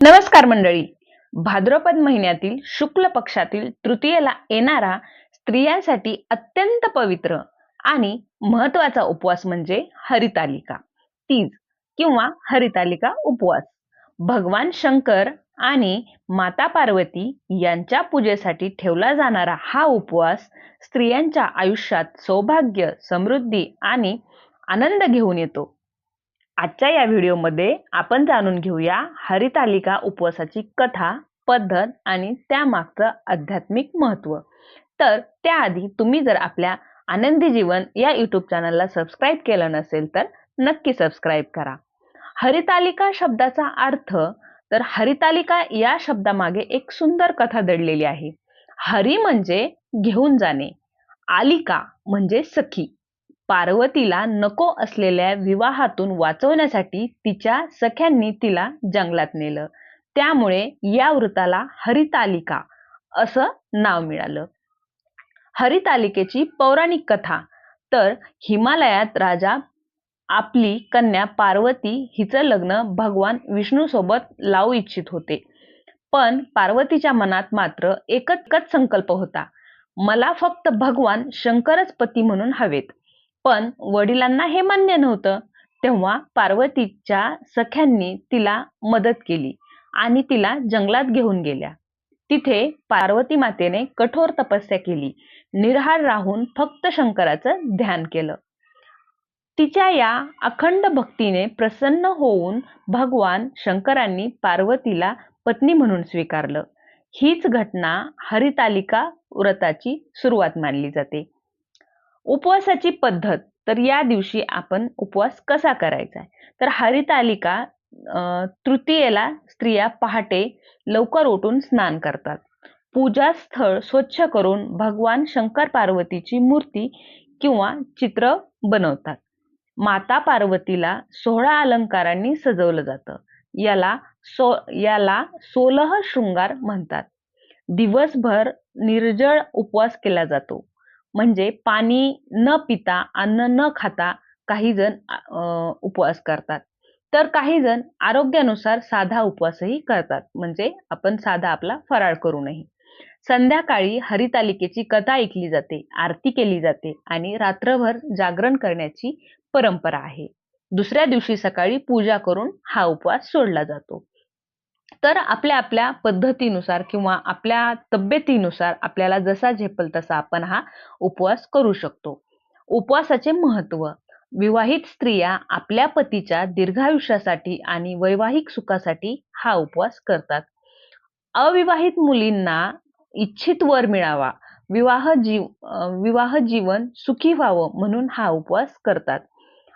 नमस्कार मंडळी. भाद्रपद महिन्यातील शुक्ल पक्षातील तृतीयेला येणारा स्त्रियांसाठी अत्यंत पवित्र आणि महत्त्वाचा उपवास म्हणजे हरितालिका. तीज किंवा हरितालिका उपवास. भगवान शंकर आणि माता पार्वती यांच्या पूजेसाठी ठेवला जाणारा हा उपवास स्त्रियांच्या आयुष्यात सौभाग्य समृद्धी आणि आनंद घेऊन येतो. आजच्या या व्हिडिओमध्ये आपण जाणून घेऊया हरितालिका उपवासाची कथा पद्धत आणि त्यामागचं आध्यात्मिक महत्त्व तर त्याआधी तुम्ही जर आपल्या आनंदी जीवन या यूट्यूब चॅनलला सबस्क्राईब केलं नसेल तर नक्की सबस्क्राईब करा. हरितालिका शब्दाचा अर्थ तर हरितालिका या शब्दामागे एक सुंदर कथा दडलेली आहे. हरी म्हणजे घेऊन जाणे आलिका म्हणजे सखी. पार्वतीला नको असलेल्या विवाहातून वाचवण्यासाठी तिच्या सख्यांनी तिला जंगलात नेलं. त्यामुळे या वृताला हरितालिका असं नाव मिळालं. हरितालिकेची पौराणिक कथा. तर हिमालयात राजा आपली कन्या पार्वती हिचं लग्न भगवान विष्णू सोबत लावू इच्छित होते. पण पार्वतीच्या मनात मात्र एकच संकल्प होता. मला फक्त भगवान शंकरच पती म्हणून हवेत. पण वडिलांना हे मान्य नव्हतं. तेव्हा पार्वतीच्या सख्यांनी तिला मदत केली आणि तिला जंगलात घेऊन गेल्या. तिथे पार्वती मातेने कठोर तपस्या केली. निरहार राहून फक्त शंकराचं ध्यान केलं. तिच्या या अखंड भक्तीने प्रसन्न होऊन भगवान शंकरांनी पार्वतीला पत्नी म्हणून स्वीकारलं. हीच घटना हरितालिका व्रताची सुरुवात मानली जाते. उपवासाची पद्धत. तर या दिवशी आपण उपवास कसा करायचा? तर हरितालिका तृतीयेला स्त्रिया पहाटे लवकर उठून स्नान करतात. पूजा स्थळ स्वच्छ करून भगवान शंकर पार्वतीची मूर्ती किंवा चित्र बनवतात. माता पार्वतीला सोहळा अलंकारांनी सजवलं जातं. याला सो याला सोलह शृंगार म्हणतात. दिवसभर निर्जळ उपवास केला जातो. म्हणजे पाणी न पिता अन्न न खाता काही जण उपवास करतात. तर काही जण आरोग्यानुसार साधा उपवासही करतात. म्हणजे आपण साधा आपला फराळ करू नये. संध्याकाळी हरितालिकेची कथा ऐकली जाते आरती केली जाते आणि रात्रभर जागरण करण्याची परंपरा आहे. दुसऱ्या दिवशी सकाळी पूजा करून हा उपवास सोडला जातो. तर आपल्या आपल्या पद्धतीनुसार किंवा आपल्या तब्येतीनुसार आपल्याला जसा झेपल तसा आपण हा उपवास करू शकतो. उपवासाचे महत्त्व विवाहित स्त्रिया आपल्या पतीच्या दीर्घायुष्यासाठी आणि वैवाहिक सुखासाठी हा उपवास करतात. अविवाहित मुलींना इच्छित वर मिळावा विवाह जीव विवाह जीवन सुखी व्हावं म्हणून हा उपवास करतात.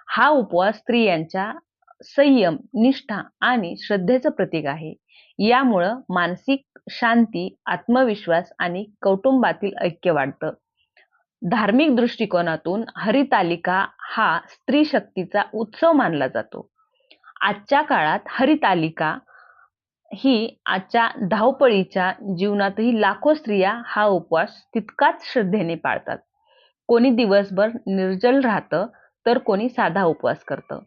हा उपवास स्त्रियांच्या संयम निष्ठा आणि श्रद्धेचं प्रतीक आहे. यामुळं मानसिक शांती आत्मविश्वास आणि कौटुंबातील ऐक्य वाढतं. धार्मिक दृष्टिकोनातून हरितालिका हा स्त्री शक्तीचा उत्सव मानला जातो. आजच्या काळात हरितालिका ही आजच्या धावपळीच्या जीवनातही लाखो स्त्रिया हा उपवास तितकाच श्रद्धेने पाळतात. कोणी दिवसभर निर्जल राहतं तर कोणी साधा उपवास करतं.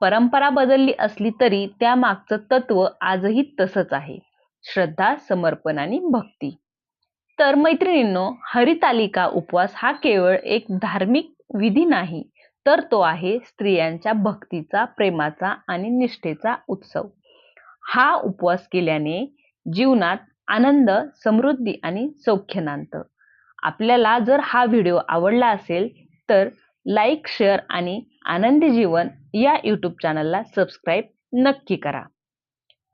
परंपरा बदलली असली तरी त्यामागचं तत्व आजही तसंच आहे. श्रद्धा समर्पण आणि भक्ती. तर मैत्रिणींनो हरितालिका उपवास हा केवळ एक धार्मिक विधी नाही तर तो आहे स्त्रियांच्या भक्तीचा प्रेमाचा आणि निष्ठेचा उत्सव. हा उपवास केल्याने जीवनात आनंद समृद्धी आणि सौख्य नांदतं. आपल्याला जर हा व्हिडिओ आवडला असेल तर लाईक शेअर आणि आनंदी जीवन या यूट्यूब चॅनलला सबस्क्राईब नक्की करा.